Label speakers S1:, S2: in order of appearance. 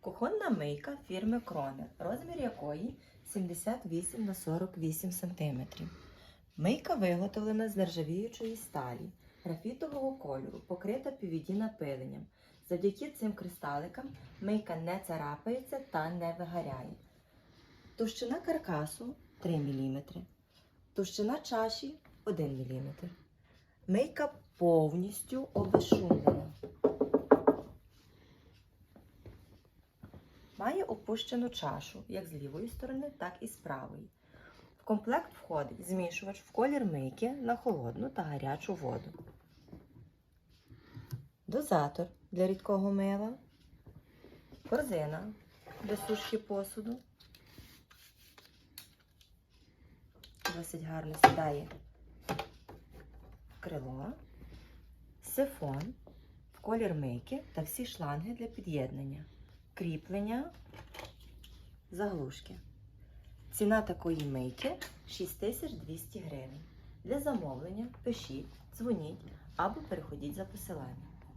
S1: Кухонна мийка фірми Кронер, розмір якої 78 на 48 см. Мийка виготовлена з нержавіючої сталі, графітового кольору, покрита PVD напиленням. Завдяки цим кристаликам мийка не царапається та не вигоряє. Товщина каркасу 3 мм. Товщина чаші 1 мм. Мийка повністю обезшумлена. Має опущену чашу як з лівої сторони, так і з правої. В комплект входить змішувач в колір мийки на холодну та гарячу воду. Дозатор для рідкого мила, корзина для сушки посуду. Досить гарно сідає крило, сифон в колір мийки та всі шланги для під'єднання, кріплення, заглушки. Ціна такої мийки 6200 гривень. Для замовлення пишіть, дзвоніть або переходіть за посиланням.